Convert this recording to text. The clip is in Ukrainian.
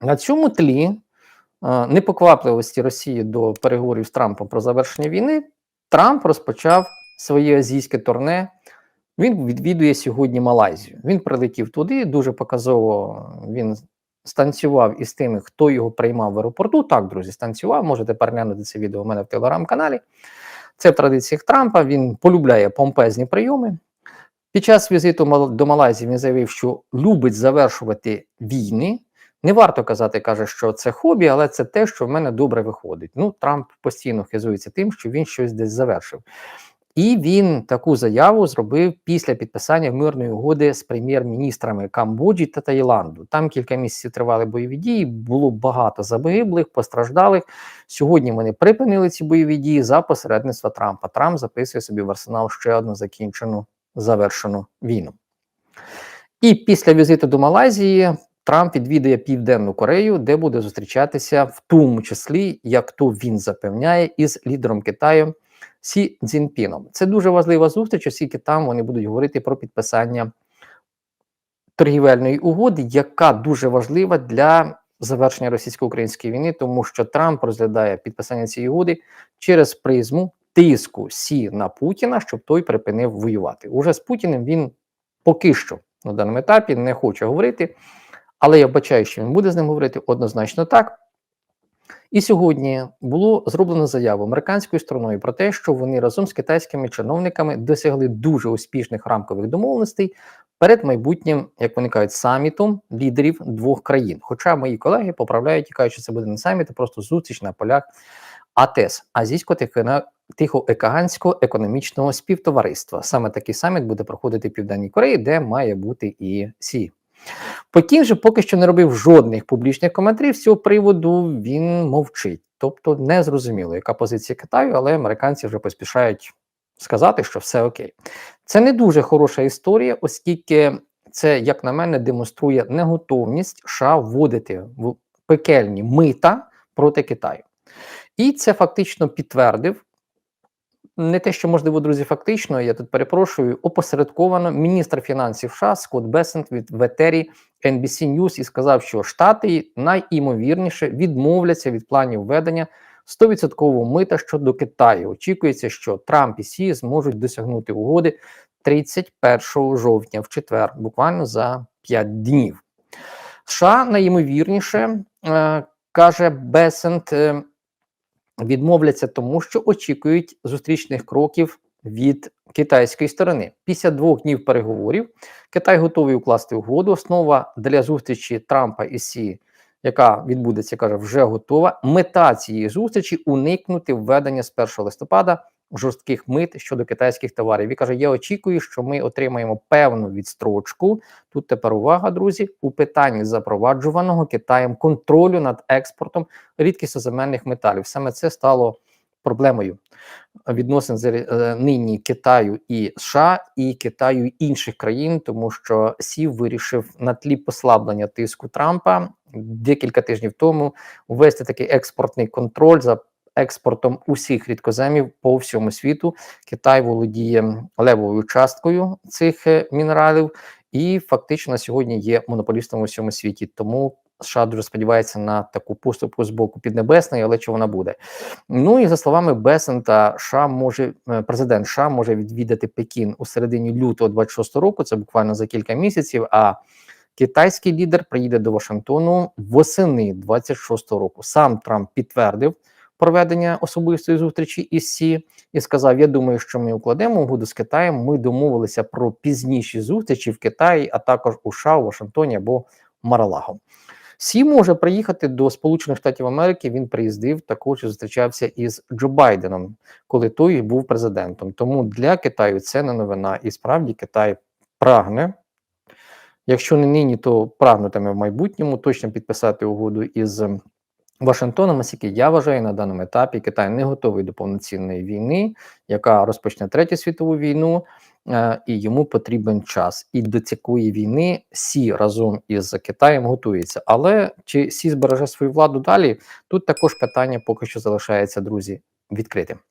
На цьому тлі е, непоквапливості Росії до переговорів з Трампом про завершення війни Трамп розпочав своє азійське турне. Він відвідує сьогодні Малайзію. Він прилетів туди, дуже показово він станцював із тими, хто його приймав в аеропорту. Так, друзі, станцював. Можете переглянути це відео у мене в телеграм-каналі. Це в традиціях Трампа. Він полюбляє помпезні прийоми. Під час візиту до Малайзії він заявив, що любить завершувати війни. Не варто казати, каже, що це хобі, але це те, що в мене добре виходить. Ну, Трамп постійно хизується тим, що він щось десь завершив. І він таку заяву зробив після підписання мирної угоди з прем'єр-міністрами Камбоджі та Таїланду. Там кілька місяців тривали бойові дії, було багато загиблих, постраждалих. Сьогодні вони припинили ці бойові дії за посередництва Трампа. Трамп записує собі в арсенал ще одну закінчену завершену війну. І після візиту до Малайзії Трамп відвідає Південну Корею, де буде зустрічатися, в тому числі, як то він запевняє, із лідером Китаю Сі Цзіньпіном. Це дуже важлива зустріч, оскільки там вони будуть говорити про підписання торгівельної угоди, яка дуже важлива для завершення російсько-української війни, тому що Трамп розглядає підписання цієї угоди через призму тиску Сі на Путіна, щоб той припинив воювати. Уже з Путіним він поки що на даному етапі не хоче говорити, але я бачаю, що він буде з ним говорити однозначно так. І сьогодні було зроблено заяву американською стороною про те, що вони разом з китайськими чиновниками досягли дуже успішних рамкових домовленостей перед майбутнім, як вони кажуть, самітом лідерів двох країн. Хоча мої колеги поправляють і кажуть, що це буде не саміт, а просто зустріч на полях АТЕС Азійсько-Тихоокеанського економічного співтовариства. Саме такий саміт буде проходити в Південній Кореї, де має бути і Сі. Пекін же поки що не робив жодних публічних коментарів з цього приводу. Він мовчить, тобто не зрозуміло, яка позиція Китаю, але американці вже поспішають сказати, що все окей. Це не дуже хороша історія, оскільки це, як на мене, демонструє неготовність США вводити в пекельні мита проти Китаю. І це фактично підтвердив. Не те, що можливо, друзі, фактично, я тут перепрошую, опосередковано міністр фінансів США Скотт Бесент від ветері NBC News і сказав, що Штати найімовірніше відмовляться від планів введення 100% мита щодо Китаю. Очікується, що Трамп і Сі зможуть досягнути угоди 31 жовтня в четвер, буквально за 5 днів. США найімовірніше е, каже Бесент. Е, відмовляться тому, що очікують зустрічних кроків від китайської сторони. Після двох днів переговорів Китай готовий укласти угоду. Основа для зустрічі Трампа і Сі, яка відбудеться, каже, вже готова. Мета цієї зустрічі уникнути введення з 1 листопада жорстких мит щодо китайських товарів. І каже: Я очікую, що ми отримаємо певну відстрочку. Тут тепер увага, друзі, у питанні запроваджуваного Китаєм контролю над експортом рідкісоземельних металів. Саме це стало проблемою відносин з е, нині Китаю і США і Китаю і інших країн, тому що Сів вирішив на тлі послаблення тиску Трампа декілька тижнів тому ввести такий експортний контроль за експортом усіх рідкоземів по всьому світу. Китай володіє левовою часткою цих е, мінералів, і фактично сьогодні є монополістом у всьому світі. Тому США дуже сподівається на таку поступку з боку Піднебесної, але чи вона буде? Ну і за словами Бесента, США може е, президент США може відвідати Пекін у середині лютого 26 року. Це буквально за кілька місяців. А китайський лідер приїде до Вашингтону восени 26 року. Сам Трамп підтвердив проведення особистої зустрічі із Сі і сказав: Я думаю, що ми укладемо угоду з Китаєм. Ми домовилися про пізніші зустрічі в Китаї, а також у США, Вашингтоні або Маралаго. Сі може приїхати до Сполучених Штатів Америки. Він приїздив також і зустрічався із Джо Байденом, коли той був президентом. Тому для Китаю це не новина, і справді Китай прагне. Якщо не нині, то прагнутиме в майбутньому точно підписати угоду із Вашингтоном, оскільки я вважаю на даному етапі Китай не готовий до повноцінної війни, яка розпочне третю світову війну, е, і йому потрібен час. І до цієї війни Сі разом із Китаєм готується. Але чи Сі збереже свою владу далі? Тут також питання поки що залишається, друзі, відкритим.